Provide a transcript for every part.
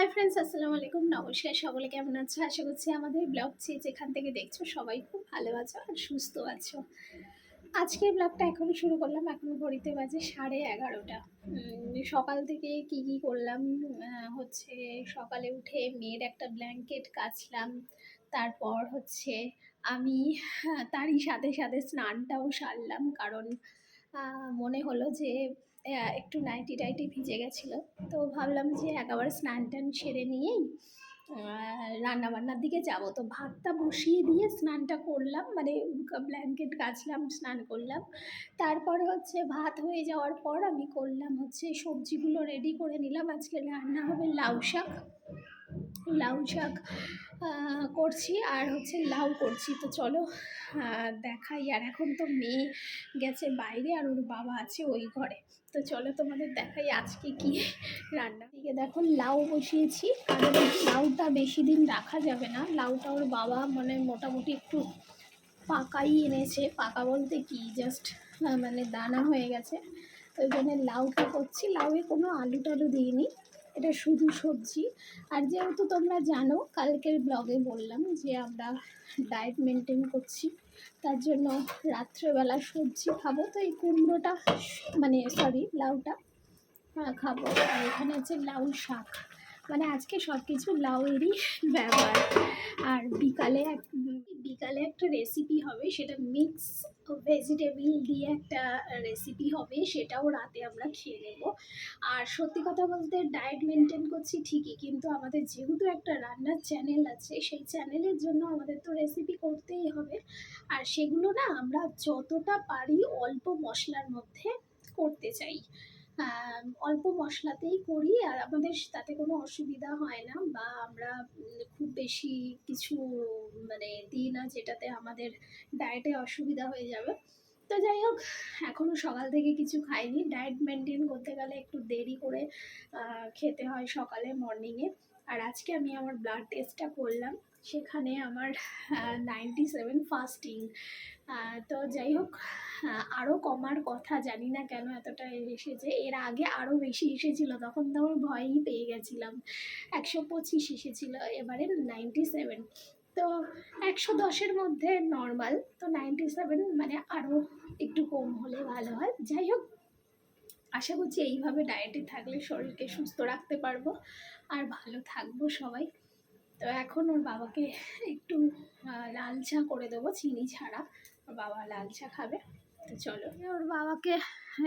Hi friends আসসালামু আলাইকুম। নমস্কার সকলে, কেমন আছো? আশা করছি আমাদের ব্লগ চেয়ে যেখান থেকে দেখছ সবাই খুব ভালো আছো আর সুস্থ আছো। আজকের ব্লগটা এখনই শুরু করলাম। এখন ঘড়িতে বাজে সাড়ে এগারোটা। সকাল থেকে কি কি করলাম? হচ্ছে সকালে উঠে মেয়ের একটা ব্ল্যাঙ্কেট কাচলাম। তারপর হচ্ছে আমি তারই সাথে সাথে স্নানটাও সারলাম। কারণ মনে হলো যে একটু নাইটি টাইটি ভিজে গেছিল। তো ভাবলাম যে একেবারে স্নান টান সেরে নিয়েই রান্নাবান্নার দিকে যাব। তো ভাতটা বসিয়ে দিয়ে স্নানটা করলাম মানে ব্ল্যাঙ্কেট কাচলাম স্নান করলাম। তারপরে হচ্ছে ভাত হয়ে যাওয়ার পর আমি করলাম হচ্ছে সবজিগুলো রেডি করে নিলাম। আজকে রান্না হবে লাউ শাক। লাউ শাক করছি আর হচ্ছে লাউ করছি। তো চলো দেখাই। আর এখন তো মেয়ে গেছে বাইরে আর ওর বাবা আছে ওই ঘরে। তো চলো তোমাদের দেখাই আজকে কি রান্না। দিকে দেখো লাউ বসিয়েছি। কারণ লাউটা বেশি দিন রাখা যাবে না। লাউটা ওর বাবা মানে মোটামুটি একটু পাকাই এনেছে। পাকা বলতে কি? জাস্ট মানে দানা হয়ে গেছে। তো ওই জন্য লাউটা করছি? লাউয়ে কোনো আলু টালু দিইনি। এটা শুধু সবজি। আর যেহেতু তোমরা জানো, কালকের ব্লগে বললাম যে আমরা ডায়েট মেনটেন করছি। তার জন্য রাত্রেবেলা সবজি খাব। তো এই কুমড়োটা মানে সরি লাউটা খাব। আর এখানে হচ্ছে লাউ শাক। মানে আজকে সব কিছু লাউয়েরই ব্যবহার। আর বিকালে এক বিকালে একটা রেসিপি হবে, সেটা মিক্স ভেজিটেবল দিয়ে একটা রেসিপি হবে, সেটাও রাতে আমরা খেয়ে নেব। আর সত্যি কথা বলতে ডায়েট মেনটেন করছি ঠিকই, কিন্তু আমাদের যেহেতু একটা রান্নার চ্যানেল আছে, সেই চ্যানেলের জন্য আমাদের তো রেসিপি করতেই হবে। আর সেগুলো না আমরা যতটা পারি অল্প মশলার মধ্যে করতে চাই। অল্প মশলাতেই করি আর আমাদের তাতে কোনো অসুবিধা হয় না বা আমরা খুব বেশি কিছু মানে দিই না যেটাতে আমাদের ডায়েটে অসুবিধা হয়ে যাবে। তো যাই হোক এখনও সকাল থেকে কিছু খাইনি। ডায়েট মেনটেন করতে গেলে একটু দেরি করে খেতে হয় সকালে মর্নিংয়ে আর আজকে আমি আমার ব্লাড টেস্টটা করলাম। সেখানে আমার নাইনটি সেভেন ফাস্টিং তো যাই হোক আরও কমার কথা জানি না কেন এতটা এসেছে। এর আগে আরও বেশি এসেছিল, তখন তো আমার ভয়ই পেয়ে গেছিলাম। একশো পঁচিশ এসেছিল, এবারে নাইনটি সেভেন তো একশো দশের মধ্যে নর্মাল তো নাইনটি সেভেন মানে আরও একটু কম হলে ভালো হয়। যাই হোক, আশা করছি এইভাবে ডায়েটে থাকলে শরীরকে সুস্থ রাখতে পারব। আর ভালো থাকব সবাই। তো এখন ওর বাবাকে একটু লাল চা করে দেবো, চিনি ছাড়া। ওর বাবা লাল চা খাবে। তো চলো, ওর বাবাকে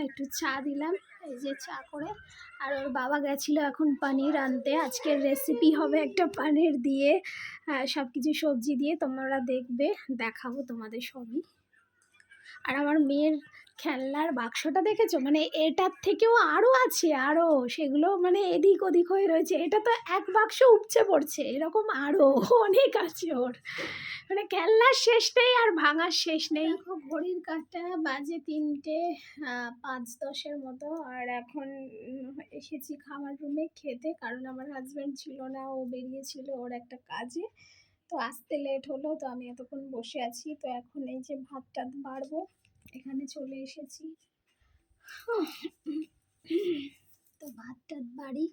একটু চা দিলাম, এই যে চা করে। আর ওর বাবা গেছিল এখন পানির আনতে। আজকের রেসিপি হবে একটা পানির দিয়ে সব কিছু সবজি দিয়ে। তোমরা দেখবে, দেখাবো তোমাদের সবই। আর আমার মেয়ের খেলনার বাক্সটা দেখেছ? মানে এটার থেকেও আরও আছে আরও সেগুলো মানে এদিক ওদিক হয়ে রয়েছে। এটা তো এক বাক্স উপচে পড়ছে, এরকম আরও অনেক আছে ওর। মানে খেলনার শেষ নেই আর ভাঙার শেষ নেই। ঘড়ির কাঠটা বাজে তিনটে পাঁচ দশের মতো। আর এখন এসেছি খাবার রুমে খেতে, কারণ আমার হাজব্যান্ড ছিল না, ও বেরিয়েছিল ওর একটা কাজে। তো আসতে লেট হলো, তো আমি এতক্ষণ বসে আছি। তো এখন এই যে ভাতটা বাড়বো। এখানে চলে এসেছি। তো ভাত টাত বাড়ি।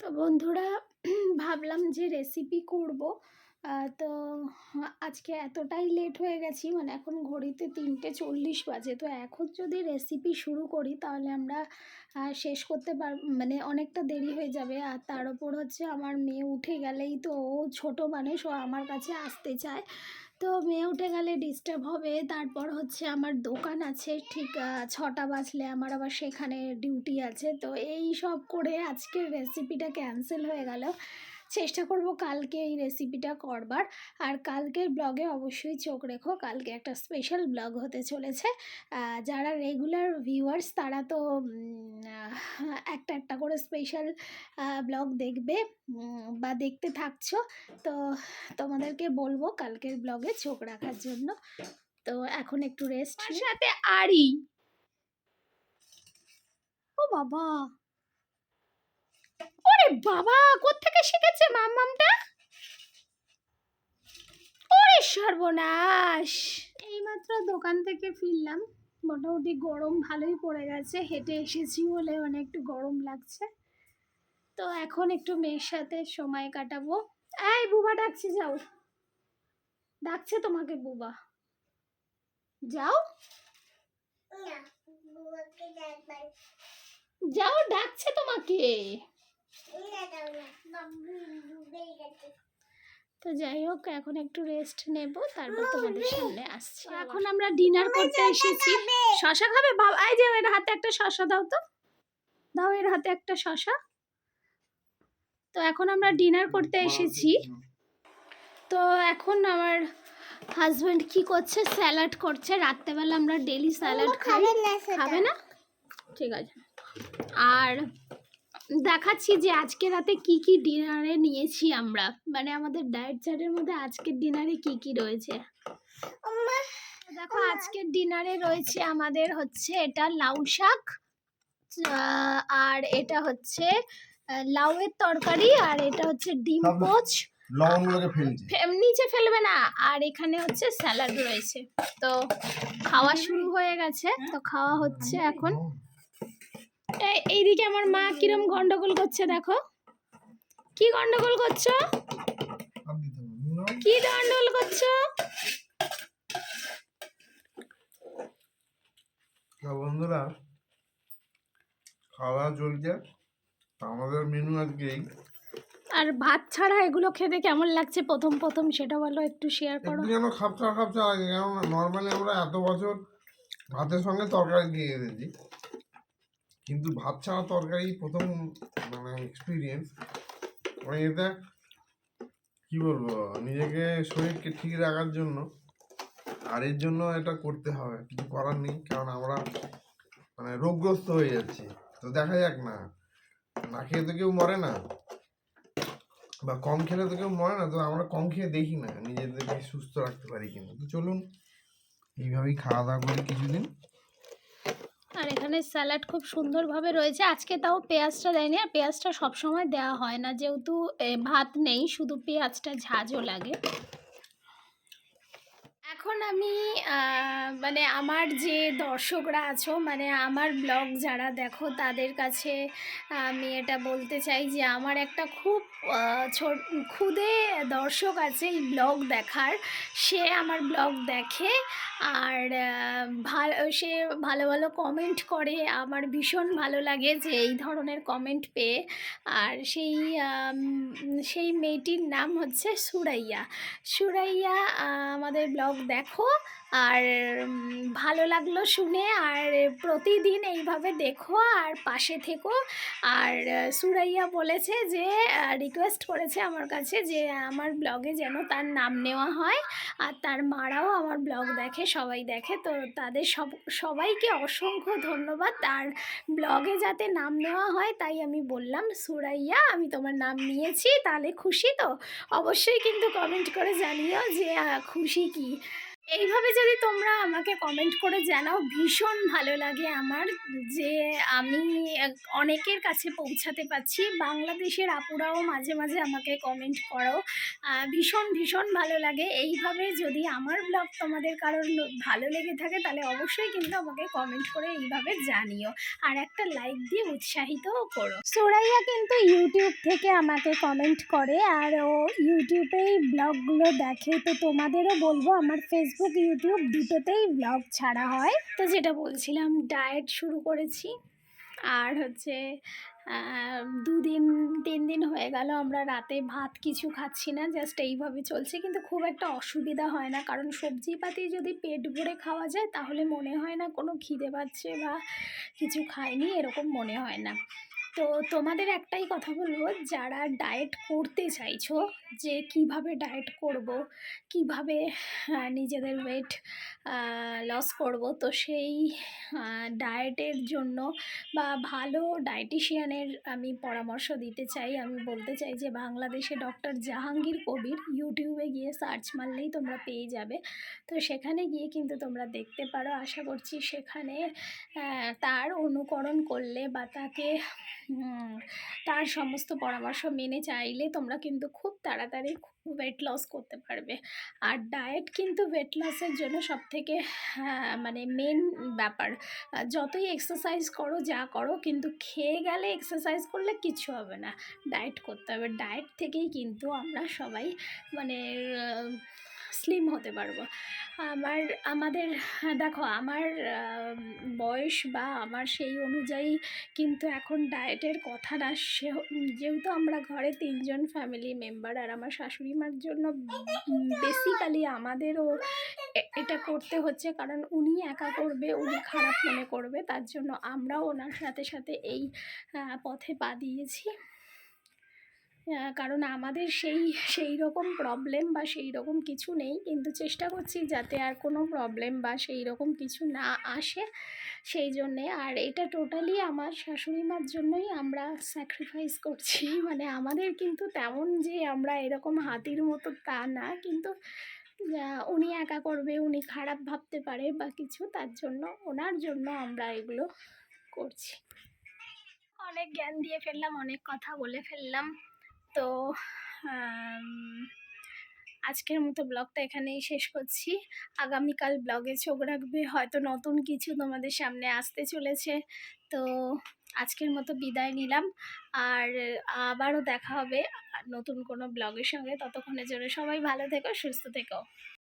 তো বন্ধুরা, ভাবলাম যে রেসিপি করব। তো আজকে এতটাই লেট হয়ে গেছি মানে এখন ঘড়িতে তিনটে চল্লিশ বাজে। তো এখন যদি রেসিপি শুরু করি, তাহলে আমরা শেষ করতে পার মানে অনেকটা দেরি হয়ে যাবে। আর তার ওপর হচ্ছে আমার মেয়ে উঠে গেলেই তো ও ছোটো মানুষ, ও আমার কাছে আসতে চায়। তো মেয়ে উঠে গেলে ডিস্টার্ব হবে। তারপর হচ্ছে আমার দোকান আছে, ঠিক ছটা বাজলে আমার আবার সেখানে ডিউটি আছে। তো এই সব করে আজকের রেসিপিটা ক্যান্সেল হয়ে গেল। চেষ্টা করব কালকে এই রেসিপিটা করবার। আর কালকের ব্লগে অবশ্যই চোখ রেখো কালকে একটা স্পেশাল ব্লগ হতে চলেছে। যারা রেগুলার ভিউয়ার্স তারা তো একটা একটা করে স্পেশাল ব্লগ দেখবে বা দেখতে থাকছো। তো তোমাদেরকে বলব কালকের ব্লগে চোখ রাখার জন্য। তো এখন একটু রেস্ট সাথে আড়ি ও বাবা! ওরে বাবা কোত্থেকে শিখেছে মাম্মামটা? ওরে সর্বনাশ! এইমাত্র দোকান থেকে ফিরলাম। মোটামুটি গরম ভালোই পড়ে গেছে হেঁটে এসেছি বলে মানে একটু গরম লাগছে। তো এখন একটু মেয়ের সাথে সময় কাটাবো। এই বুবা ডাকছে যাও। ডাকছে তোমাকে বুবা। যাও। যাও ডাকছে তোমাকে। তো যাই হোক এখন একটু রেস্ট নেব তারপর তোমাদের সামনে আসছি। এখন আমরা ডিনার করতে এসেছি। শশা খাবে? বাবা এই যে এর হাতে একটা শশা দাও তো। দাও এর হাতে একটা শশা। তো এখন আমরা ডিনার করতে এসেছি। তো এখন আমার হাজবেন্ড কি করছে? স্যালাড করছে। রাত্রেবেলা আমরা ডেলি স্যালাড খাই। খাবে না? ঠিক আছে। আর দেখাচ্ছি যে আজকে রাতে কি কি ডিনারে নিয়েছি আমরা। মানে আমাদের ডায়েট চার্টের মধ্যে আজকের ডিনারে কি কি রয়েছে? দেখো আজকের ডিনারে রয়েছে আমাদের হচ্ছে এটা লাউ শাক আর এটা হচ্ছে লাউয়ের তরকারি আর এটা হচ্ছে ডিম পোচ। নিচে ফেলবে না। আর এখানে হচ্ছে স্যালাড রয়েছে। তো খাওয়া শুরু হয়ে গেছে। তো খাওয়া হচ্ছে এখন। এইদিকে আমার মা কিরম গন্ডগোল করছে দেখো। কি গন্ডগোল করছ? কি গন্ডগোল করছ? বন্ধুরা খাওয়া চলছে। আমাদের মেনু আজকে আর ভাত ছাড়া এগুলো খেতে কেমন লাগছে? প্রথম প্রথম সেটা বলো একটু শেয়ার করো। যেন খাপচা খাপচা লাগে কারণ নর্মালি আমরা এত বছর ভাতের সঙ্গে তরকারি দিয়ে এসেছি। কিন্তু ভাত ছাড়া তরকারি প্রথম মানে এক্সপিরিয়েন্স মানে এটা, কি বলব, নিজেকে শরীরকে ঠিক রাখার জন্য, আর এর জন্য এটা করতে হবে, কিছু করার নেই, কারণ আমরা মানে রোগগ্রস্ত হয়ে যাচ্ছি। তো দেখা যাক না না খেয়ে তো কেউ মরে না, বা কম খেলে তো কেউ মরে না, তো আমরা কম খেয়ে দেখি না, নিজেদেরকে সুস্থ রাখতে পারি কিনা। তো চলুন, এইভাবেই খাওয়া দাওয়া করি কিছুদিন। আর এখানে স্যালাড খুব সুন্দরভাবে রয়েছে। আজকে তাও পেঁয়াজটা দেয়নি। আর পেঁয়াজটা সবসময় দেওয়া হয় না। যেহেতু ভাত নেই, শুধু পেঁয়াজটা ঝাঁঝও লাগে। এখন আমি মানে আমার যে দর্শকরা আছো মানে আমার ব্লগ যারা দেখো, তাদের কাছে আমি এটা বলতে চাই যে আমার একটা খুব খুদে দর্শক আছে এই ব্লগ দেখার। সে আমার ব্লগ দেখে আর ভালো, সে ভালো ভালো কমেন্ট করে, আমার ভীষণ ভালো লাগে যে এই ধরনের কমেন্ট পেয়ে। আর সেই সেই মেয়েটির নাম হচ্ছে সুরাইয়া। সুরাইয়া আমাদের ব্লগ দেখো আর ভালো লাগল শুনে। আর প্রতিদিন এইভাবে দেখো আর পাশে থেকো। আর সুরাইয়া বলেছে যে রিকোয়েস্ট করেছে আমার কাছে যে, আমার ব্লগে যেন তার নাম নেওয়া হয়। আর তার মারাও আমার ব্লগ দেখে, সবাই দেখে। তো তাদের সব, সবাইকে অসংখ্য ধন্যবাদ। তার ব্লগে যাতে নাম নেওয়া হয়, তাই আমি বললাম, সুরাইয়া, আমি তোমার নাম নিয়েছি, তাহলে খুশি তো? অবশ্যই কিন্তু কমেন্ট করে জানিও যে খুশি কি? এইভাবে যদি তোমরা আমাকে কমেন্ট করে জানাও, ভীষণ ভালো লাগে আমার যে আমি অনেকের কাছে পৌঁছাতে পারছি। বাংলাদেশের আপুরাও মাঝে মাঝে আমাকে কমেন্ট করো ভীষণ ভীষণ ভালো লাগে। এইভাবে যদি আমার ব্লগ তোমাদের কারোর ভালো লেগে থাকে, তাহলে অবশ্যই কিন্তু আমাকে কমেন্ট করে এইভাবে জানিও। আর একটা লাইক দিয়ে উৎসাহিতও করো। সোরাইয়া কিন্তু ইউটিউব থেকে আমাকে কমেন্ট করে, আর ও ইউটিউবেই ব্লগগুলো দেখে। তো তোমাদেরও বলব, আমার ফেসবুক ইউটিউব দুটোতেই ব্লগ ছাড়া হয়। তো যেটা বলছিলাম ডায়েট শুরু করেছি। আর হচ্ছে দুদিন, তিন দিন হয়ে গেল, আমরা রাতে ভাত কিছু খাচ্ছি না জাস্ট এইভাবে চলছে। কিন্তু খুব একটা অসুবিধা হয় না, কারণ সবজিপাতি যদি পেট ভরে খাওয়া যায়, তাহলে মনে হয় না কোনো খিদে পাচ্ছে বা কিছু খায়নি এরকম মনে হয় না। তো তোমাদের একটাই কথা বলব, যারা ডায়েট করতে চাইছো যে কীভাবে ডায়েট করব, কীভাবে নিজেদের ওয়েট লস করব, তো সেই ডায়েটের জন্য বা ভালো ডায়েটিশিয়ানের আমি পরামর্শ দিতে চাই। আমি বলতে চাই যে বাংলাদেশে ডক্টর জাহাঙ্গীর কবির ইউটিউবে গিয়ে সার্চ মারলেই তোমরা পেয়ে যাবে। তো সেখানে গিয়ে কিন্তু তোমরা দেখতে পারো, আশা করছি সেখানে তার অনুকরণ করলে বা তাকে তার সমস্ত পরামর্শ মেনে চাইলে তোমরা কিন্তু খুব তাড়াতাড়ি ওয়েট লস করতে পারবে। আর ডায়েট কিন্তু ওয়েট লসের জন্য সবথেকে হ্যাঁ, মানে মেন ব্যাপার। যতই এক্সারসাইজ করো যা করো কিন্তু খেয়ে গেলে এক্সারসাইজ করলে কিছু হবে না। ডায়েট করতে হবে। ডায়েট থেকেই কিন্তু আমরা সবাই মানে স্লিম হতে পারব। আমার, আমাদের, দেখো আমার বয়স বা আমার সেই অনুযায়ী কিন্তু এখন ডায়েটের কথা না, সে, যেহেতু আমরা ঘরে তিনজন ফ্যামিলি মেম্বার আর আমার শাশুড়ি মার জন্য বেসিক্যালি আমাদেরও এটা করতে হচ্ছে কারণ উনি একা করবে, উনি খারাপ মনে করবে, তার জন্য আমরাও ওনার সাথে সাথে এই পথে পা দিয়েছি। কারণ আমাদের সেই সেই রকম প্রবলেম বা সেই রকম কিছু নেই। কিন্তু চেষ্টা করছি যাতে আর কোনো প্রবলেম বা সেই রকম কিছু না আসে। সেই জন্যে আর এটা টোটালি আমার শাশুড়ি মার জন্যই আমরা স্যাক্রিফাইস করছি। মানে আমাদের কিন্তু তেমন যে আমরা এরকম হাতির মতো তা না। কিন্তু উনি একা করবে, উনি খারাপ ভাবতে পারে বা কিছু, তার জন্য, ওনার জন্য আমরা এগুলো করছি। অনেক জ্ঞান দিয়ে ফেললাম, অনেক কথা বলে ফেললাম। তো আজকের মতো ব্লগটা এখানেই শেষ করছি। আগামীকাল ব্লগে চোখ রাখবে, হয়তো নতুন কিছু তোমাদের সামনে আসতে চলেছে। তো, আজকের মতো বিদায় নিলাম। আর আবারও দেখা হবে নতুন কোনো ব্লগের সঙ্গে। ততক্ষণের জন্য সবাই ভালো থেকো, সুস্থ থেকো।